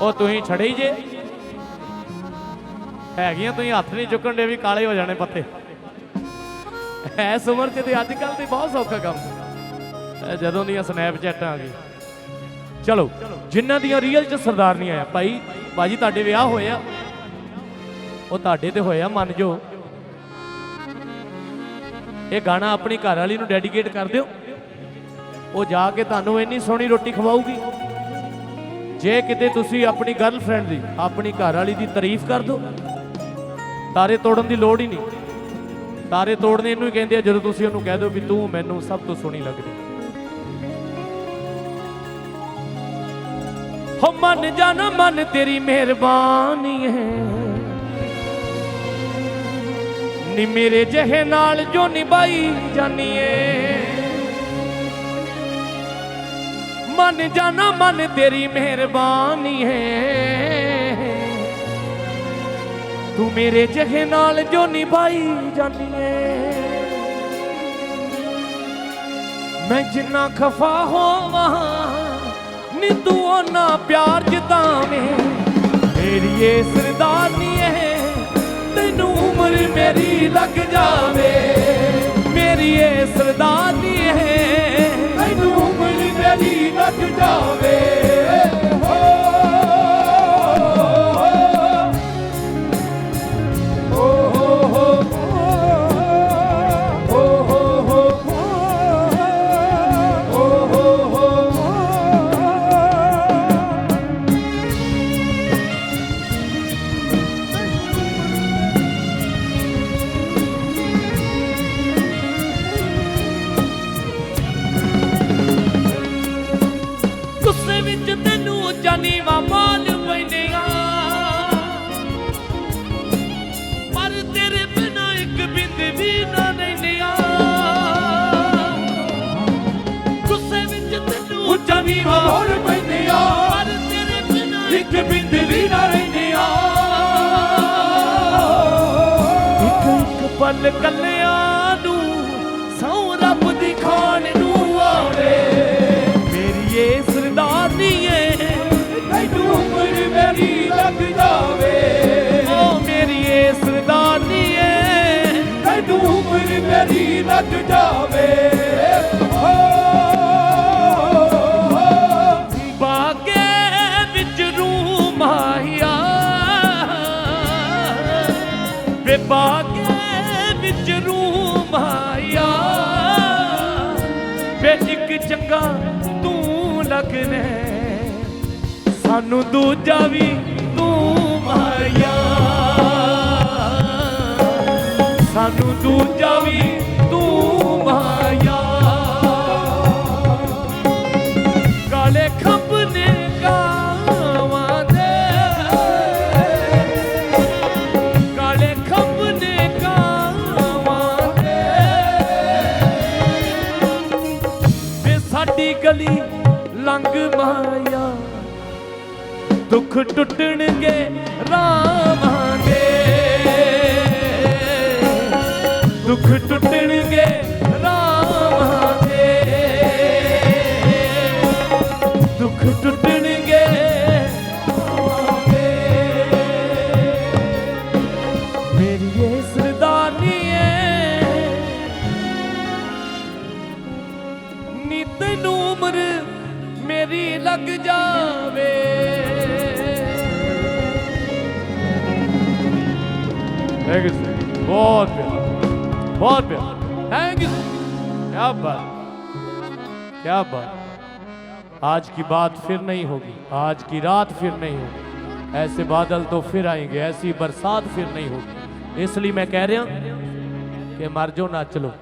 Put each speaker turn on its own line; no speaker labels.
ਉਹ ਤੁਸੀਂ ਛੜੇ ਹੀ ਜੇ। ਹੈਗੀਆਂ ਤੁਸੀਂ ਹੱਥ ਨਹੀਂ ਚੁੱਕਣ ਦੇ, ਵੀ ਕਾਲੇ ਹੋ ਜਾਣੇ ਪੱਤੇ। ਐਸ ਉਮਰ 'ਚ ਤੇ ਅੱਜ ਕੱਲ ਤੇ ਬਹੁਤ ਸੌਖਾ ਕੰਮ। ਜਦੋਂ ਦੀਆਂ ਸਨੈਪਚੈਟਾਂ ਆ ਗਈ ਚਲੋ, ਜਿਨ੍ਹਾਂ ਦੀਆਂ ਰੀਅਲ 'ਚ ਸਰਦਾਰਨੀਆਂ ਆ ਭਾਈ ਬਾਜੀ ਤੁਹਾਡੇ ਵਿਆਹ ਹੋਏ ਆ। ਉਹ ਤੁਹਾਡੇ ਤੇ ਹੋਇਆ ਮੰਨ ਜੋ। ਇਹ ਗਾਣਾ ਆਪਣੀ ਘਰ ਵਾਲੀ ਨੂੰ ਡੈਡੀਕੇਟ ਕਰ ਦਿਓ। ਉਹ ਜਾ ਕੇ ਤੁਹਾਨੂੰ ਇੰਨੀ ਸੋਹਣੀ ਰੋਟੀ ਖਵਾਊਗੀ। ਜੇ ਕਿਤੇ ਤੁਸੀਂ ਆਪਣੀ ਗਰਲਫ੍ਰੈਂਡ ਦੀ, ਆਪਣੀ ਘਰ ਵਾਲੀ ਦੀ ਤਾਰੀਫ ਕਰ ਦਿਓ, ਤਾਰੇ ਤੋੜਨ ਦੀ ਲੋੜ ਹੀ ਨਹੀਂ। ਤਾਰੇ ਤੋੜਨੇ ਇਹਨੂੰ ਹੀ ਕਹਿੰਦੇ ਆ, ਜਦੋਂ ਤੁਸੀਂ ਉਹਨੂੰ ਕਹਿ ਦਿਓ ਵੀ ਤੂੰ ਮੈਨੂੰ ਸਭ ਤੋਂ ਸੋਹਣੀ ਲੱਗਦੀ। ਹੋ ਮਨ ਜਾਣਾ ਮਨ, ਤੇਰੀ ਮਿਹਰਬਾਨੀ ਹੈ। ਨੀ ਮੇਰੇ ਜਿਹੇ ਨਾਲ ਜੋ ਨਿਭਾਈ ਜਾਨੀਏ ਮਨ ਜਾਣਾ ਮਨ ਤੇਰੀ ਮਿਹਰਬਾਨੀ ਹੈ। ਤੂੰ ਮੇਰੇ ਜਿਹੇ ਨਾਲ ਜੋ ਨਿਭਾਈ ਜਾਨੀਏ ਮੈਂ ਜਿੰਨਾ ਖਫਾ ਹੋਵਾਂ ਨੀ ਤੂੰ ਉਹਨਾਂ ਪਿਆਰ ਜਤਾਵੇਂ ਮੇਰੀ ਏ ਸਰਦਾਰਨੀ ਏ, ਤੈਨੂੰ ਉਮਰ ਮੇਰੀ ਲੱਗ ਜਾਵੇ। ਪਰ ਤੇਰੇ ਬਿਨਾ ਇੱਕ ਬਿੰਦ ਵੀ ਨਾ ਗੁੱਸੇ ਵਿੱਚ ਤੈਨੂੰ ਪਰ ਤੇਰੇ ਬਿਨਾ ਇੱਕ ਬਿੰਦ ਵੀ ਨਾ ਰਹਿੰਦੇ ਆ ਇੱਕ ਇੱਕ ਪਲ ਕੱਲਿਆਂ ਮੇਰੀ ਲੱਗ ਜਾਵੇ ਬਾਗੇ ਵਿੱਚ ਰੂ ਮਾਇਆ ਵੇ ਬਾਗੇ ਵਿੱਚ ਰੂ ਮਾਇਆ ਵੇ ਇੱਕ ਚੰਗਾ ਤੂੰ ਲੱਗਨੇ ਸਾਨੂੰ ਦੂਜਾ ਵੀ ਤੂੰ ਮਾਇਆ ਸਾਨੂੰ ਦੂਜਾ ਵੀ ਗਲੀ ਲੰਘ ਮਾਇਆ ਦੁੱਖ ਟੁੱਟਣਗੇ ਰਾਵਾਂਗੇ। ਦੁੱਖ ਟੁੱਟਣਗੇ ਤੈਨੂੰ ਉਮਰ ਮੇਰੀ ਲੱਗ ਜਾਵੇ ਥੈਂਕ ਯੂ ਬਹੁਤ ਪਿਆਰ बहुत प्यार थैंक यू क्या बात क्या बात आज की बात फिर नहीं होगी आज की रात फिर नहीं होगी ऐसे बादल तो फिर आएंगे ऐसी बरसात फिर नहीं होगी इसलिए मैं कह रहा कि मर जो नच लो